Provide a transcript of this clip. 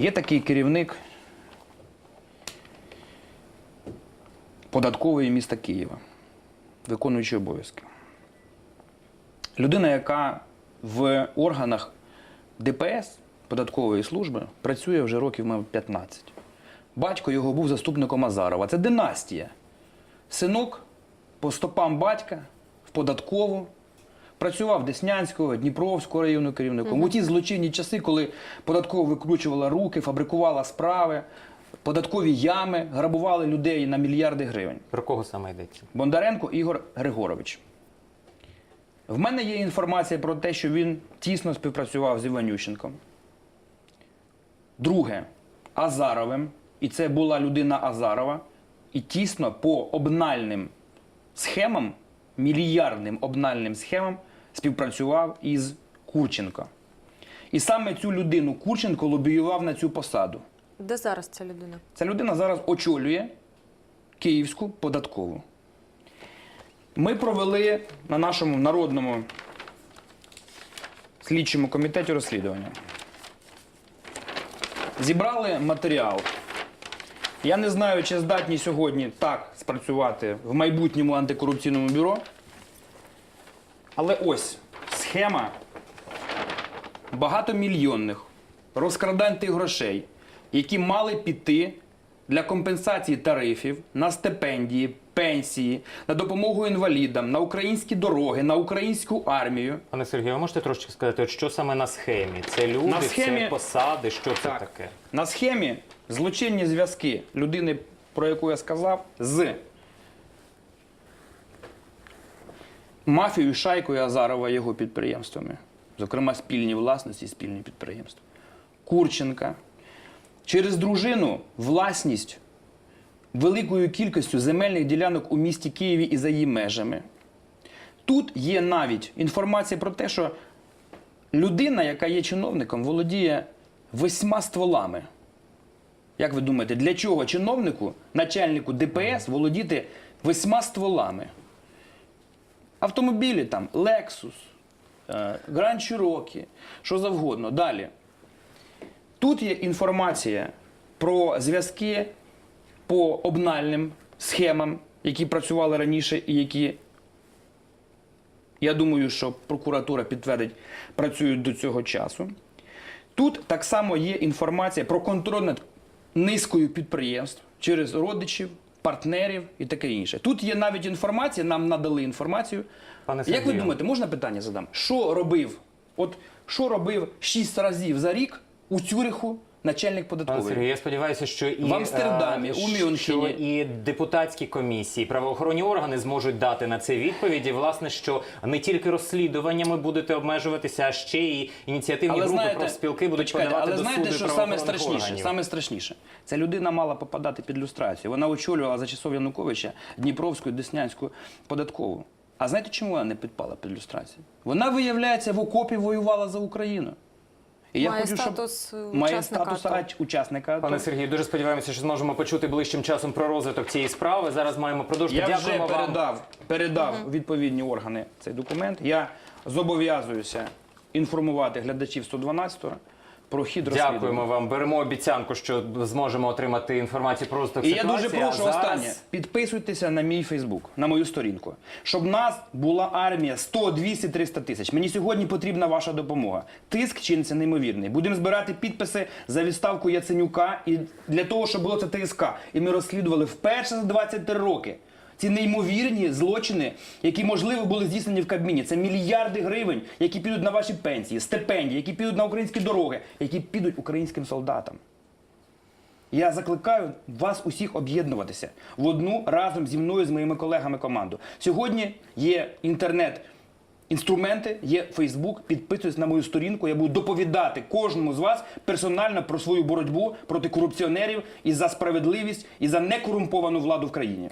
Є такий керівник податкової міста Києва, виконуючий обов'язки. Людина, яка в органах ДПС податкової служби працює вже років мабуть, 15. Батько його був заступником Азарова. Це династія. Синок по стопам батька в податкову. Працював Деснянського, Дніпровського району керівником. У ті злочинні часи, коли податково викручувала руки, фабрикувала справи, податкові ями, грабували людей на мільярди гривень. Про кого саме йдеться? Бондаренко Ігор Григорович. В мене є інформація про те, що він тісно співпрацював з Іванющенком. Друге, Азаровим. І це була людина Азарова. І тісно по обнальним схемам, мільярдним обнальним схемам співпрацював із Курченко. І саме цю людину Курченко лобіював на цю посаду. Де зараз ця людина? Ця людина зараз очолює Київську податкову. Ми провели на нашому народному слідчому комітеті розслідування. Зібрали матеріал. Я не знаю, чи здатні сьогодні так спрацювати в майбутньому антикорупційному бюро. Але ось схема багатомільйонних розкрадань тих грошей, які мали піти для компенсації тарифів на стипендії, пенсії, на допомогу інвалідам, на українські дороги, на українську армію. Пане Сергію, ви можете трошки сказати, от що саме на схемі? Це люди, На схемі- це посади, що це Так. таке? На схемі злочинні зв'язки людини, про яку я сказав, з мафією, шайкою Азарова його підприємствами, зокрема спільні власності, спільні підприємства. Курченка. Через дружину власність великою кількістю земельних ділянок у місті Києві і за її межами. Тут є навіть інформація про те, що людина, яка є чиновником, володіє восьма стволами. Як ви думаєте, для чого чиновнику, начальнику ДПС володіти восьма стволами? Автомобілі там Lexus, е, Grand Cherokee, що завгодно. Далі. Тут є інформація про зв'язки по обнальним схемам, які працювали раніше і які, я думаю, що прокуратура підтвердить, працюють до цього часу. Тут так само є інформація про контроль над низкою підприємств через родичів, партнерів і таке інше. Тут є навіть інформація, нам надали інформацію. Пане Як ви думаєте, можна питання задам? Що робив? От що робив шість разів за рік у Цюриху начальник Пане податкової? Сергію, я сподіваюся, що і В Амстердамі, е, у Мюнхені. і депутатські комісії, правоохоронні органи зможуть дати на це відповіді. Власне, що не тільки розслідуваннями будете обмежуватися, а ще й ініціативні групи профспілки будуть почекайте, подавати але до знаєте, суду що саме страшніше? органів. Саме страшніше. Ця людина мала попадати під люстрацію. Вона очолювала за часов Януковича Дніпровську, Деснянську податкову. А знаєте, чому вона не підпала під люстрацію? Вона, виявляється, в окопі воювала за Україну. І Має статус, е, має статус АТО. учасника Пане Сергію, дуже сподіваємося, що зможемо почути ближчим часом про розвиток цієї справи. Зараз маємо продовжити. Я вже вам. передав, передав відповідні органи цей документ. Я зобов'язуюся інформувати глядачів 112 про хід розслідування. Дякуємо вам. Беремо обіцянку, що зможемо отримати інформацію про розвиток І я ситуації. дуже прошу зараз... останнє. Підписуйтеся на мій Фейсбук, на мою сторінку, щоб нас була армія 100, 200, 300 тисяч. Мені сьогодні потрібна ваша допомога. Тиск чиниться неймовірний. Будемо збирати підписи за відставку Яценюка і для того, щоб було це ТСК. І ми розслідували вперше за 23 роки. Ці неймовірні злочини, які можливо були здійснені в Кабміні, це мільярди гривень, які підуть на ваші пенсії, стипендії, які підуть на українські дороги, які підуть українським солдатам. Я закликаю вас усіх об'єднуватися в одну разом зі мною, з моїми колегами команду. Сьогодні є інтернет. Інструменти є Фейсбук. Підписуйтесь на мою сторінку. Я буду доповідати кожному з вас персонально про свою боротьбу проти корупціонерів і за справедливість і за некорумповану владу в країні.